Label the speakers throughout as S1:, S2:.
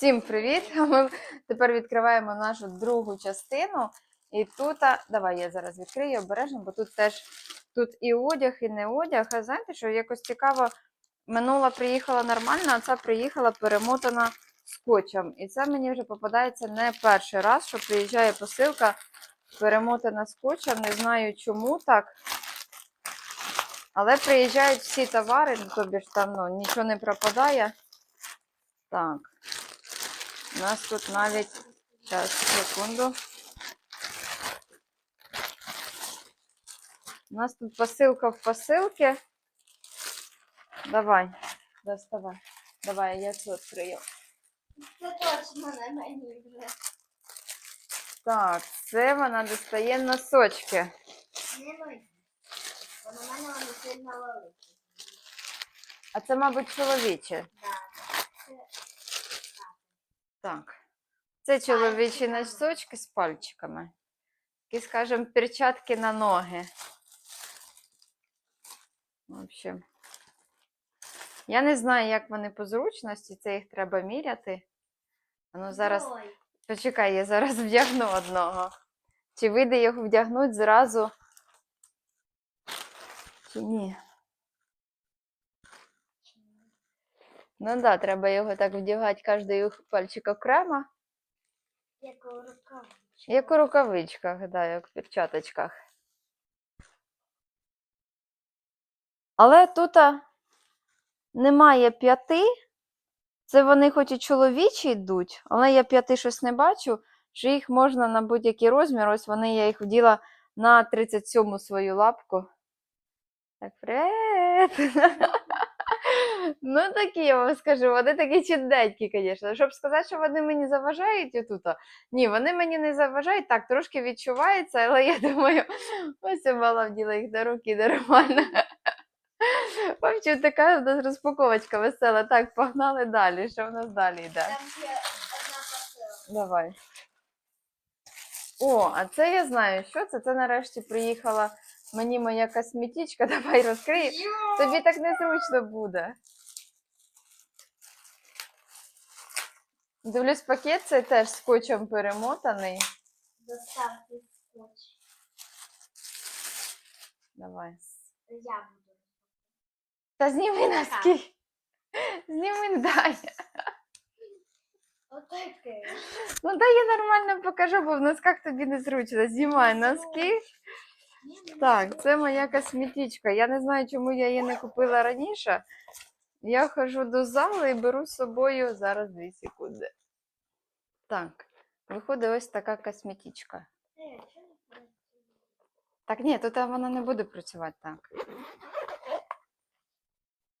S1: Всім привіт! Ми тепер відкриваємо нашу другу частину. І тут, давай я зараз відкрию обережно, бо тут теж тут і одяг, і не одяг. А знаєте, що якось цікаво, минула приїхала нормально, а ця приїхала перемотана скотчем. І це мені вже попадається не перший раз, що приїжджає посилка перемотана скотчем. Не знаю чому так. Але приїжджають всі товари, тобі ж там ну, нічого не пропадає. Так. У нас тут навіть. Зараз, секунду. У нас тут посилка в посилці. Давай, доставай. Давай, я це відкрию.
S2: Це точно не мені вже.
S1: Так, це вона достає носочки.
S2: Не мені. Бо на мене вони сильно великі.
S1: А це, мабуть, чоловічі.
S2: Да.
S1: Так. Це чоловічі носочки з пальчиками. Такі, скажімо, перчатки на ноги. В общем. Я не знаю, як вони по зручності, це їх треба міряти. Ну, зараз. Почекай, я зараз вдягну одного. Чи вийде його вдягнути зразу? Чи ні? Ну так, да, треба його так вдягати кожний пальчик окремо.
S2: як у рукавичку.
S1: Як у рукавичках, да, як в перчаточках. Але тут немає п'яти. Це вони хоч і чоловічі йдуть, але я п'яти щось не бачу, що їх можна на будь-який розмір. Ось вони я їх вділа на 37 свою лапку. Так, привіт! Ну, такі, я вам скажу, вони такі чудненькі, звісно. Щоб сказати, що вони мені заважають отут. Ні, вони мені не заважають, так, трошки відчувається, але я думаю, ось я мала вділа їх на руки нормально. Общем, така у нас розпаковочка весела. Так, погнали далі. Що в нас далі йде?
S2: Там ще одна посилка.
S1: Давай. О, а це я знаю, що це. Це нарешті приїхала мені моя косметичка. Давай розкрий. Тобі так незручно буде. Дивлюсь, пакет цей теж скотчем перемотаний.
S2: Доставки скотч.
S1: Давай.
S2: Я буду.
S1: Та зніми носки. Зніми дай.
S2: Отаке.
S1: Ну дай я нормально покажу, бо в носках тобі незручно. Знімай носки. Так, це моя косметичка. Я не знаю, чому я її не купила раніше. Я ходжу до залу і беру з собою зараз 2 секунди. Так, виходить ось така косметичка. Так, ні, тут вона не буде працювати так.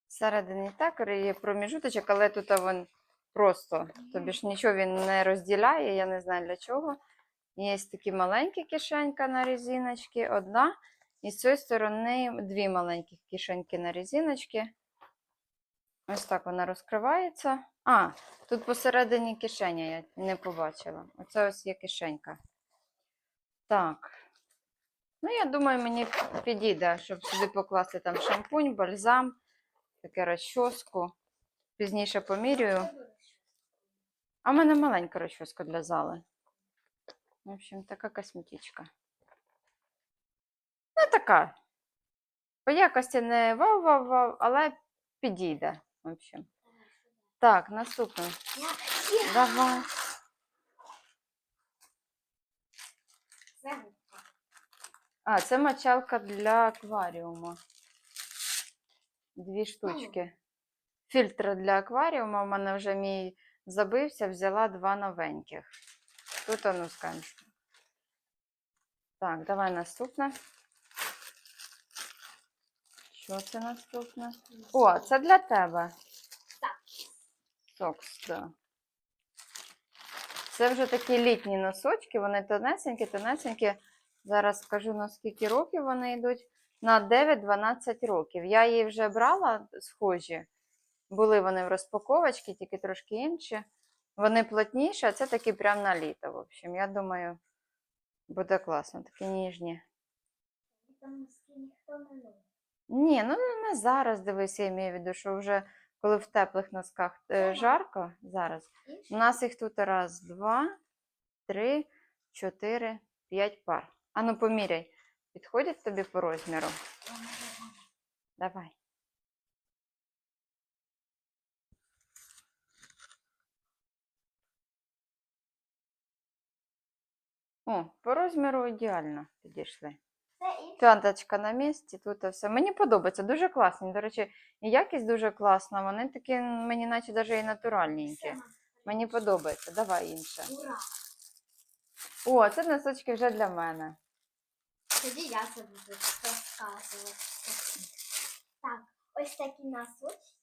S1: Всередині так є проміжуточок, але тут він просто, тобі ж нічого він не розділяє, я не знаю для чого. Є такі маленькі кишенька на резиночки, одна. І з цієї сторони дві маленькі кишеньки на резиночки. Ось так вона розкривається. А, тут посередині кишеня я не побачила. Оце ось є кишенька. Так. Ну, я думаю, мені підійде, щоб сюди покласти там шампунь, бальзам, таке розчоску. Пізніше помірюю. А в мене маленька розчоска для зали. В общем, така косметичка. Ну, така. По якості не вау-вау-вау, але підійде. В общем. Так, наступне. Давай. А, це мочалка для акваріуму. Дві штучки. Фільтр для акваріуму. У мене вже мій забився, взяла два новеньких. Тут ну скажемо. Так, давай наступне. Що це наступне? О, це для тебе.
S2: Так.
S1: Сокс. Це вже такі літні носочки, вони тонесенькі, тонесенькі. Зараз скажу, на скільки років вони йдуть. На 9-12 років. Я її вже брала схожі. Були вони в розпаковочці, тільки трошки інші. Вони плотніші, а це такі прям на літо. В общем, я думаю, буде класно, такі ніжні.
S2: Там носки ніхто не носить.
S1: Ні, ну не зараз дивись, я маю в виду, що вже коли в теплих носках е, жарко зараз. У нас їх тут раз, два, три, чотири, п'ять пар. Ану, поміряй. Підходять тобі по розміру? Давай. О, по розміру ідеально підійшли. П'яточка на місці, тут все. Мені подобається, дуже класні. До речі, і якість дуже класна. Вони такі, мені наче навіть і натуральненькі. Мені подобається. Давай інше. О, це носочки вже для мене.
S2: Тоді я це буду розказувати. Так, ось такі носочки.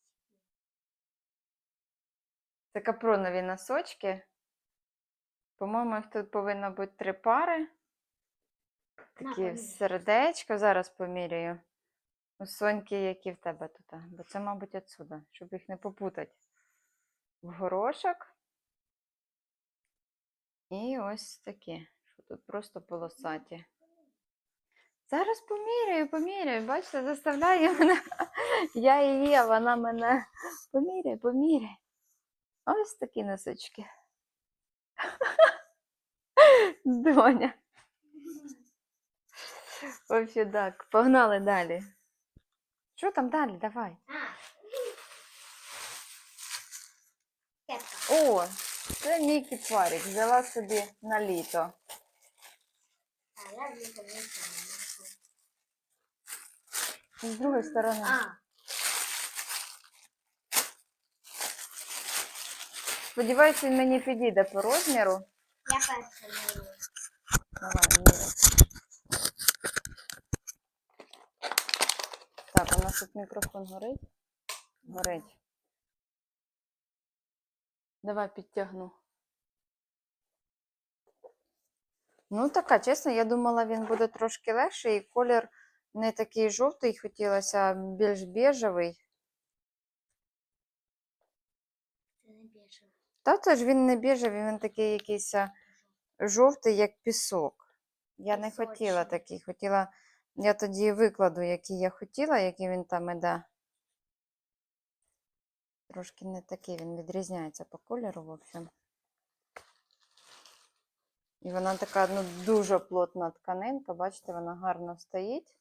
S1: Це капронові носочки. По-моєму, їх тут повинно бути три пари. Такі сердечко. Зараз поміряю. У Соньки, які в тебе тут. Бо це, мабуть, отсюда, щоб їх не попутати. В горошок. І ось такі, що тут просто полосаті. Зараз поміряю, поміряю. Бачите, заставляє мене. Я її, а вона мене. Поміряй, поміряй. Ось такі носочки. Доня. Вообще так. Погнали далі. Що там далі? Давай. О, це мій кіпарик. Взяла собі на літо.
S2: А, я вже помітила.
S1: З другої сторони.
S2: А,
S1: Сподіваюся, він мені підійде по розміру.
S2: я перша мірю.
S1: Давай, міряй. Так, у нас тут мікрофон горить. Горить. Давай підтягну. Ну, така, чесно, я думала, він буде трошки легший, і колір не такий жовтий хотілося, а більш біжевий.
S2: Це не більше.
S1: Та це ж він не біжевий, він такий якийсь жовтий, як пісок. Я не хотіла такий, хотіла. Я тоді викладу, який я хотіла, який він там іде. Трошки не такий, він відрізняється по кольору, в общем. І вона така ну, дуже плотна тканинка, бачите, вона гарно стоїть.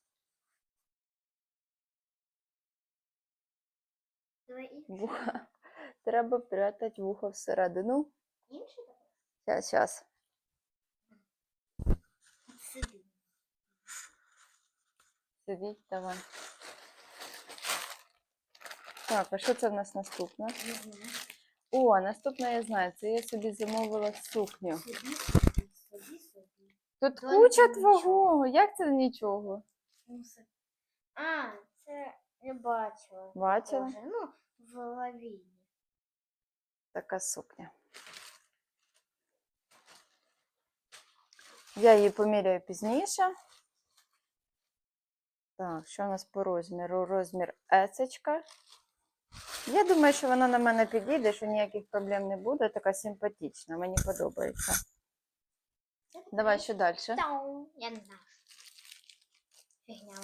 S1: Вуха. Треба прятати вухо всередину. Зараз, зараз. Сидіть, давай. Так, а що це в нас наступне? О, наступне я знаю. Це я собі замовила сукню. Тут
S2: Та
S1: куча твого. Як це нічого?
S2: А, це я бачила.
S1: Бачила?
S2: Ну, в лавіні.
S1: Така сукня. Я її поміряю пізніше. Так, що у нас по розміру? Розмір есечка. Я думаю, що вона на мене підійде, що ніяких проблем не буде. Така симпатична, мені подобається. Давай що далі?
S2: Я не знаю. Фігня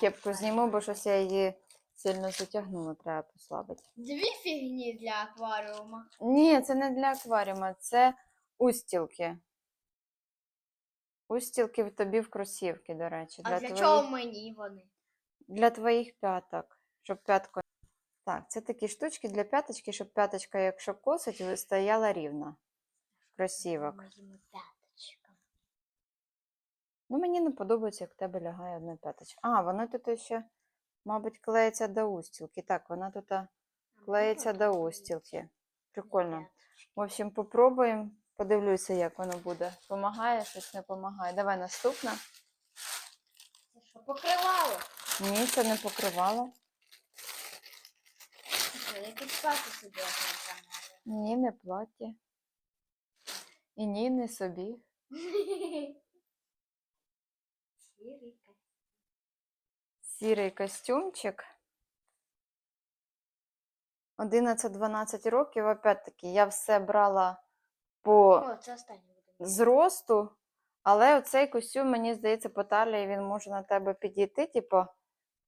S1: Кепку зніму, бо щось я її сильно затягнула, треба послабити.
S2: Дві фігні для акваріуму.
S1: Ні, це не для акваріума, це устілки. Устілки в тобі в кросівки, до речі.
S2: А для
S1: твоїх,
S2: чого мені вони?
S1: для твоїх п'яток. Щоб п'ятко. Так, це такі штучки для п'яточки, щоб п'яточка, якщо косить, стояла рівно. Кросівок. Ну, мені не подобається, як в тебе лягає одна п'яточка. А, вона тут ще, мабуть, клеїться до устілки. Так, вона тут клеїться до устілки. Прикольно. В общем, попробуємо. Подивлюся, як воно буде. Помагає, щось не помагає. Давай наступна.
S2: Це що, покривало?
S1: Ні, це не покривало.
S2: Це що, якийсь собі отримали.
S1: Ні, не плаття. І ні, не собі.
S2: Сірий костюм.
S1: Сірий костюмчик. 11-12 років, опять-таки, я все брала по
S2: О, це останнє буде.
S1: зросту, але оцей костюм, мені здається, по талії він може на тебе підійти, типу,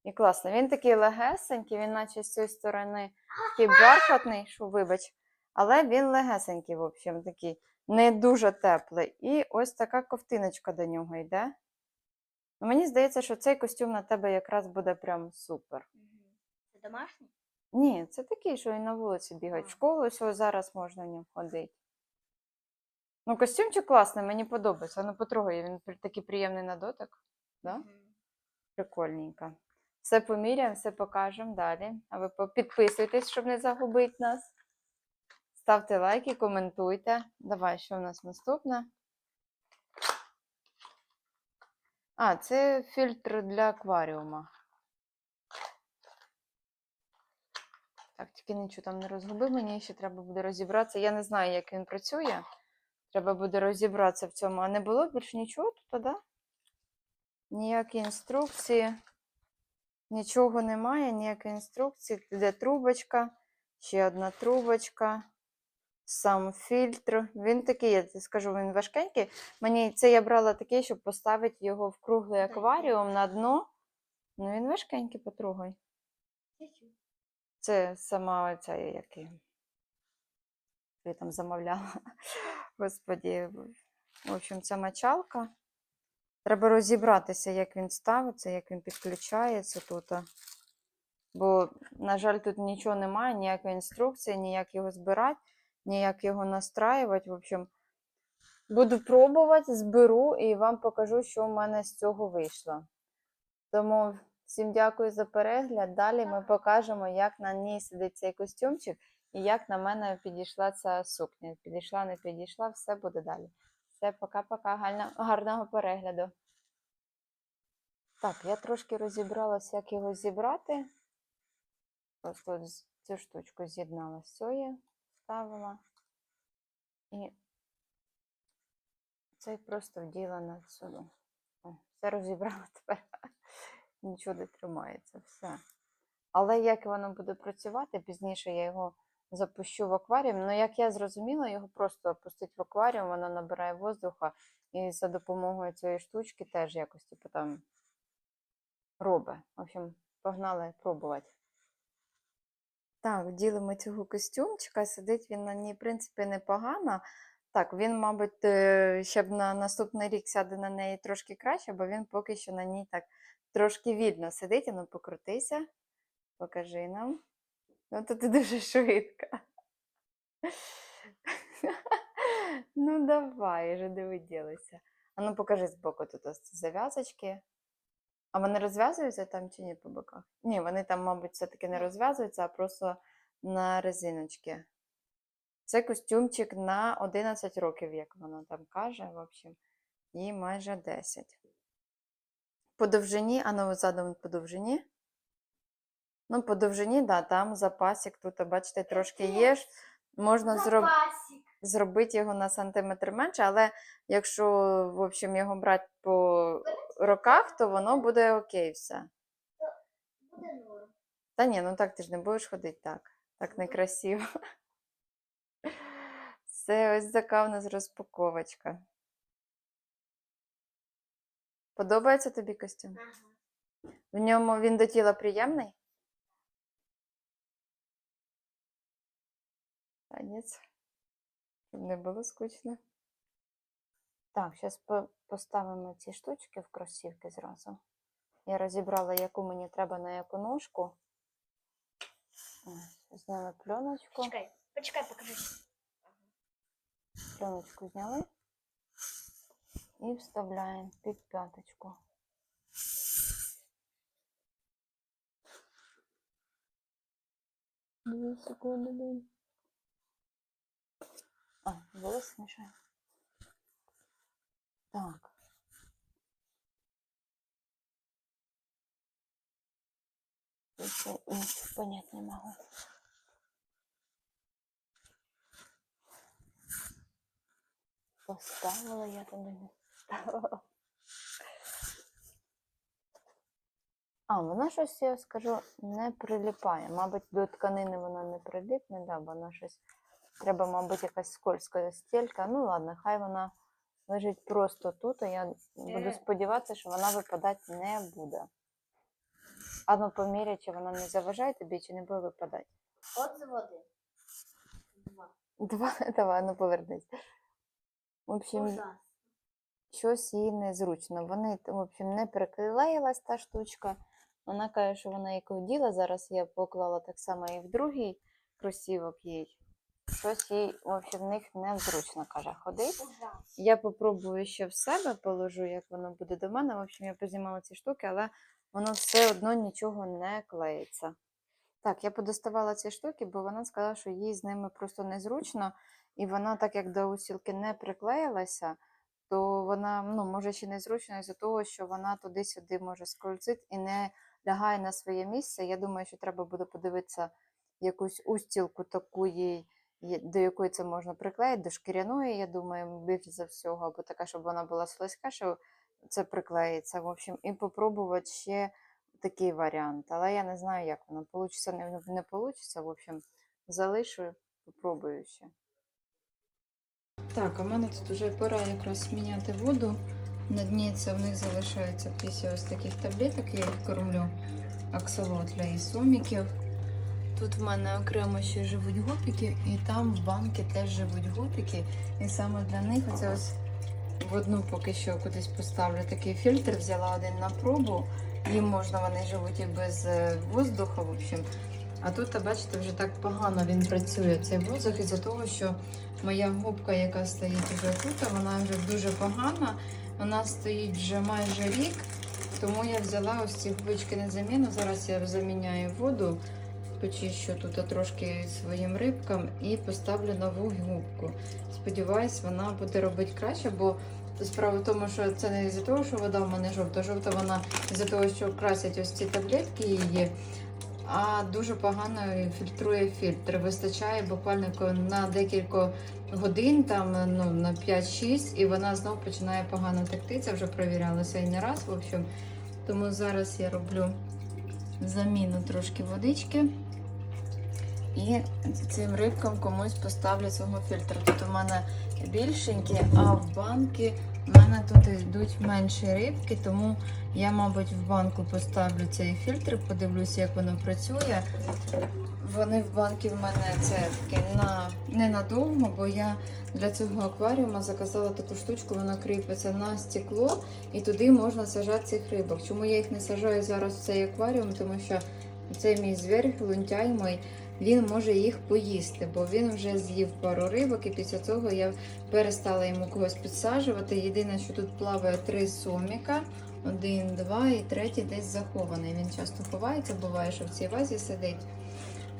S1: І класно. Він такий легесенький, він наче з цієї сторони такий бархатний, що вибач, але він легесенький, в общем, такий, не дуже теплий. І ось така ковтиночка до нього йде. Мені здається, що цей костюм на тебе якраз буде прям супер.
S2: Це домашній?
S1: Ні, це такий, що і на вулиці бігають. В школу ось зараз можна в ньому ходити. Ну, костюмчик класний, мені подобається. Ну, потрогай, він такий приємний на дотик. Да?
S2: Мгм.
S1: Прикольненько. Все поміряємо, все покажемо далі. А ви підписуйтесь, щоб не загубити нас. Ставте лайки, коментуйте. Давай, що в нас наступне? А, це фільтр для акваріума. Так, тільки нічого там не розгубив, мені ще треба буде розібратися. Я не знаю, як він працює. Треба буде розібратися в цьому. А не було більш нічого тут, да? Ніякі інструкції. Нічого немає, ніякої інструкції. Де трубочка, ще одна трубочка, сам фільтр. Він такий, я скажу, він важкенький. Мені це я брала такий, щоб поставити його в круглий акваріум на дно. Ну він важкенький, потрогай.
S2: Чуть-чуть.
S1: Це сама оця, як і- що я там замовляла. Господі. В общем, це мочалка. Треба розібратися, як він ставиться, як він підключається тут. Бо, на жаль, тут нічого немає, ніякої інструкції, ніяк його збирати, ніяк його настраювати. В общем, буду пробувати, зберу і вам покажу, що в мене з цього вийшло. Тому всім дякую за перегляд. Далі ми покажемо, як на ній сидить цей костюмчик і як на мене підійшла ця сукня. Підійшла, не підійшла, все буде далі. Все, пока-пока, гарного перегляду. Так, я трошки розібралась, як його зібрати. От з- цю штучку з'єднала з цією, вставила. І цей просто вділа на сюди. О, все розібрала тепер. Нічого не тримається, все. Але як воно буде працювати, пізніше я його запущу в акваріум. Ну, як я зрозуміла, його просто опустить в акваріум, воно набирає воздуха, і за допомогою цієї штучки теж якось, типу, там робить. В общем, погнали пробувати. Так, ділимо цього костюмчика. Сидить він на ній, в принципі, непогано. Так, він, мабуть, е, ще б на наступний рік сяде на неї трошки краще, бо він поки що на ній так трошки вільно сидить. А Ну, покрутися, покажи нам. Ну, то ти дуже швидко. Ну, давай, вже диви ділися. А ну покажи збоку тут ось зав'язочки. А вони розв'язуються там чи ні по боках? Ні, вони там, мабуть, все-таки не розв'язуються, а просто на резиночки. Це костюмчик на 11 років, як вона там каже, в общем, і майже 10. По довжині, а ну задом по довжині. Ну, по довжині, да, там запасик тут, бачите, трошки є. ж. Можна зробити зробити його на сантиметр менше, але якщо, в общем, його брати по роках, то воно буде окей все.
S2: Буде норм.
S1: Та ні, ну так ти ж не будеш ходити так. Так некрасиво. Це ось така в нас розпаковочка. Подобається тобі костюм?
S2: Ага.
S1: В ньому він до тіла приємний? Танець. Щоб не було скучно. Так, зараз поставимо ці штучки в кросівки зразу. Я розібрала, яку мені треба на яку ножку. Зняли пленочку.
S2: Почекай, почекай, покажи.
S1: Пленочку зняли. І вставляємо під п'яточку. Дві секунди. А, волос мішає. Так. Ничего понять не могу. Поставила я туди не. А, вона щось, я скажу, не приліпає. Мабуть, до тканини вона не приліпне, да, вона щось. Треба, мабуть, якась скользка стілька. Ну ладно, хай вона лежить просто тут, а я буду
S2: Е.
S1: сподіватися, що вона випадати не буде. А ну поміряй, чи вона не заважає тобі, чи не буде випадати.
S2: От з води. Два.
S1: Два, давай, ну повернись. В общем, щось їй незручно. Вони, в общем, не приклеїлась та штучка. Вона каже, що вона її діла. Зараз я поклала так само і в другий кросівок їй. Щось їй, в в них незручно, каже, ходить. Я попробую ще в себе положу, як воно буде до мене. В общем, я познімала ці штуки, але воно все одно нічого не клеїться. Так, я подоставала ці штуки, бо вона сказала, що їй з ними просто незручно, і вона, так як до усілки не приклеїлася, то вона ну, може ще незручно із-за того, що вона туди-сюди може скользить і не лягає на своє місце. Я думаю, що треба буде подивитися якусь устілку таку їй, до якої це можна приклеїти, до шкіряної, я думаю, більше за всього, або така, щоб вона була слизька, що це приклеїться. В общем, і попробувати ще такий варіант. Але я не знаю, як воно получиться, не, не получиться. В общем, залишу, попробую ще. Так, а в мене тут вже пора якраз міняти воду. На дні це в них залишається після ось таких таблеток, я їх кормлю аксолотля і соміків. Тут в мене окремо ще живуть гопіки, і там в банки теж живуть гопіки. І саме для них оце ось в одну поки що кудись поставлю такий фільтр, взяла один на пробу. Їм можна, вони живуть і без е, воздуху, в общем. А тут, бачите, вже так погано він працює, цей воздух, із-за того, що моя губка, яка стоїть вже тут, вона вже дуже погана. Вона стоїть вже майже рік, тому я взяла ось ці губочки на заміну. Зараз я заміняю воду, почищу тут трошки своїм рибкам і поставлю нову губку. Сподіваюсь, вона буде робити краще, бо справа в тому, що це не із-за того, що вода в мене жовта. Жовта вона із-за того, що красять ось ці таблетки її. А дуже погано фільтрує фільтр. Вистачає буквально на декілька годин, там ну на 5-6, і вона знов починає погано текти. Це вже провірялося і не раз. В общем, тому зараз я роблю заміну трошки водички. І цим рибкам комусь поставлю свого фільтру. Тут у мене більшенькі, а в банки в мене тут йдуть менші рибки, тому я, мабуть, в банку поставлю цей фільтр, подивлюся, як воно працює. Вони в банки в мене це таке на ненадовго, бо я для цього акваріума заказала таку штучку, вона кріпиться на стекло, і туди можна сажати цих рибок. Чому я їх не сажаю зараз в цей акваріум? Тому що цей мій звір, лунтяй мій, він може їх поїсти, бо він вже з'їв пару рибок, і після цього я перестала йому когось підсаджувати. Єдине, що тут плаває три соміка. Один, два і третій десь захований. Він часто ховається, буває, що в цій вазі сидить.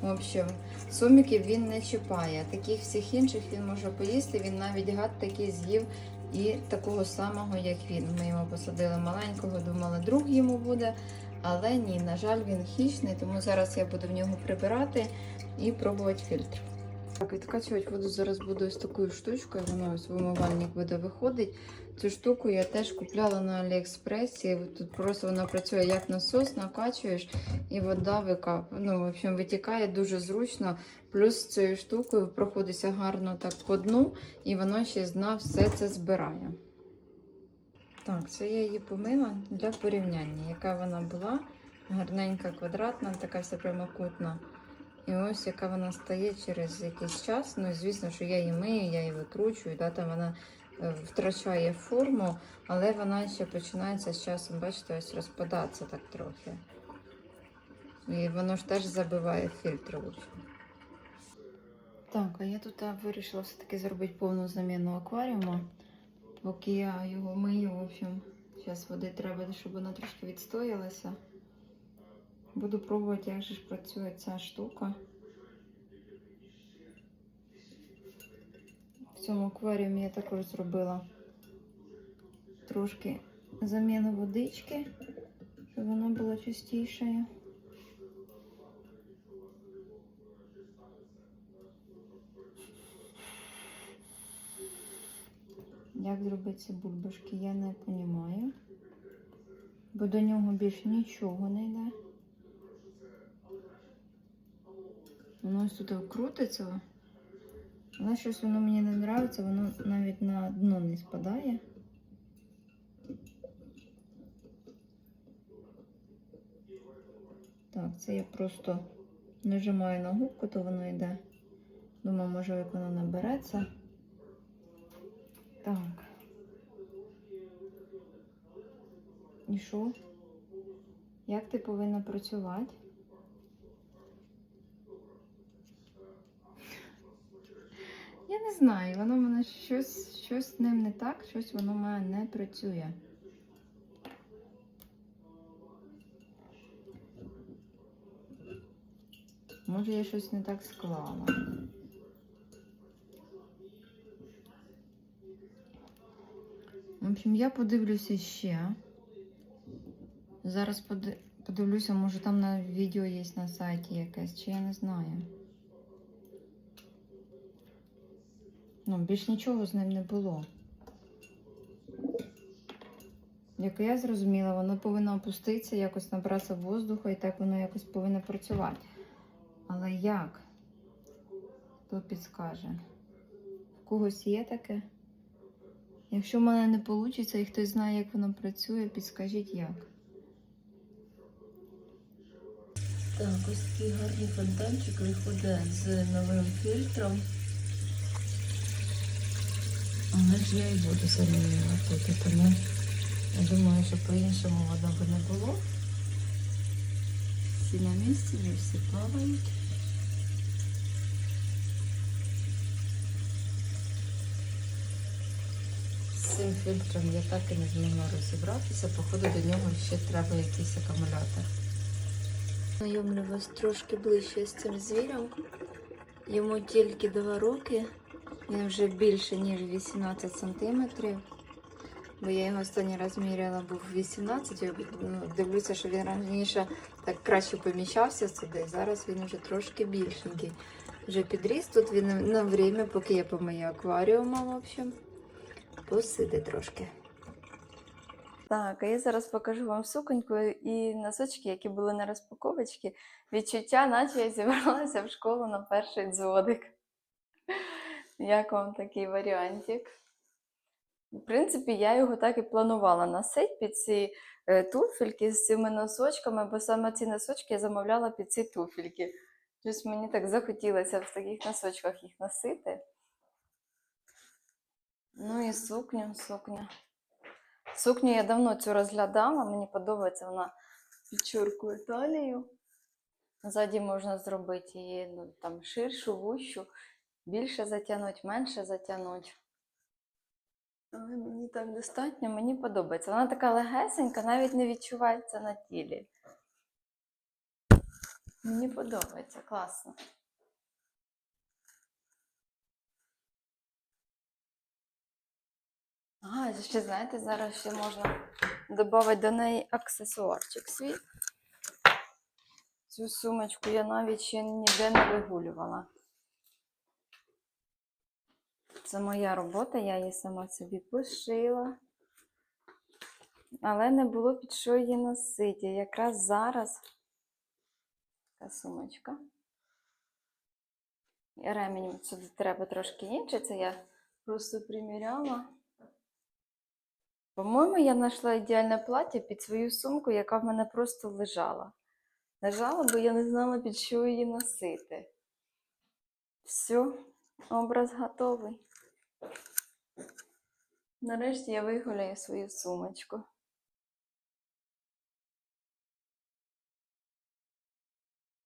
S1: В общем, соміків він не чіпає. Таких всіх інших він може поїсти. Він навіть гад такий з'їв і такого самого, як він. Ми його посадили маленького, думали, друг йому буде. Але ні, на жаль, він хищний, тому зараз я буду в нього прибирати і пробувати фільтр. Так, відкачувати воду зараз буду ось такою штучкою, вона ось в умивальник буде виходить. Цю штуку я теж купляла на Аліекспресі. Тут просто вона працює як насос, накачуєш і вода вика... ну, в общем, витікає дуже зручно. Плюс цією штукою проходиться гарно так по дну, і воно ще з дна все це збирає. Так, це я її помила для порівняння, яка вона була. Гарненька, квадратна, така вся прямокутна. І ось яка вона стає через якийсь час. Ну, звісно, що я її мию, я її викручую, да, там вона е, втрачає форму, але вона ще починається з часом, бачите, ось розпадатися так трохи. І воно ж теж забиває фільтр. общем. Так, а я тут вирішила все-таки зробити повну заміну акваріуму. Поки я його мию, в общем, зараз води треба, щоб вона трошки відстоялася. Буду пробувати, як же ж працює ця штука. В цьому акваріумі я також зробила трошки заміну водички, щоб вона була чистішою. Як зробити бульбашки, я не розумію. Бо до нього більше нічого не йде. Воно ось тут крутиться. Але щось воно мені не подобається, воно навіть на дно не спадає. Так, це я просто нажимаю на губку, то воно йде. Думаю, може, як воно набереться. Так. І що? Як ти повинна працювати? Я не знаю, воно в мене щось, щось з ним не так, щось воно в мене не працює. Може, я щось не так склала. В общем, я подивлюся ще. Зараз подивлюся, може там на відео є на сайті якесь, чи я не знаю. Ну, більш нічого з ним не було. Як я зрозуміла, воно повинно опуститися, якось набратися воздуху, і так воно якось повинно працювати. Але як? Хто підскаже? В когось є таке? Якщо в мене не вийде і хтось знає, як воно працює, підскажіть як.
S3: Так, ось такий гарний фонтанчик виходить з новим фільтром. Але ж я і буду замінювати, тому я думаю, що по-іншому воно би не було. Всі на місці, вже всі плавають. Цим фільтром я так і не змогла розібратися. Походу до нього ще треба якийсь акумулятор. Знайомлю вас трошки ближче з цим звіром. Йому тільки 2 роки. Він вже більше, ніж 18 сантиметрів. Бо я його останній раз міряла, був 18. Я ну, дивлюся, що він раніше так краще поміщався сюди. Зараз він вже трошки більшенький. Вже підріс. Тут він на время, поки я помию акваріума, в общем, посиде трошки.
S1: Так, а я зараз покажу вам суконьку і носочки, які були на розпаковочці. Відчуття, наче я зібралася в школу на перший дзвоник. Як вам такий варіантик? В принципі, я його так і планувала носити під ці е, туфельки з цими носочками, бо саме ці носочки я замовляла під ці туфельки. Щось мені так захотілося в таких носочках їх носити. Ну і сукню, сукня. Сукню я давно цю розглядала, мені подобається вона підчуркує талію. Ззаді можна зробити її ну, там, ширшу, вущу, більше затягнути, менше затягнути. Але мені так достатньо, мені подобається. Вона така легесенька, навіть не відчувається на тілі. Мені подобається, класно. Ага, ще знаєте, зараз ще можна додати до неї аксесуарчик свій. Цю сумочку я навіть ще ніде не вигулювала. Це моя робота, я її сама собі пошила. Але не було під що її носити. Якраз зараз така сумочка. Ремінь сюди треба трошки інший, це я просто приміряла. По-моєму, я знайшла ідеальне плаття під свою сумку, яка в мене просто лежала. Лежала, бо я не знала, під що її носити. Все, образ готовий. Нарешті я вигуляю свою сумочку.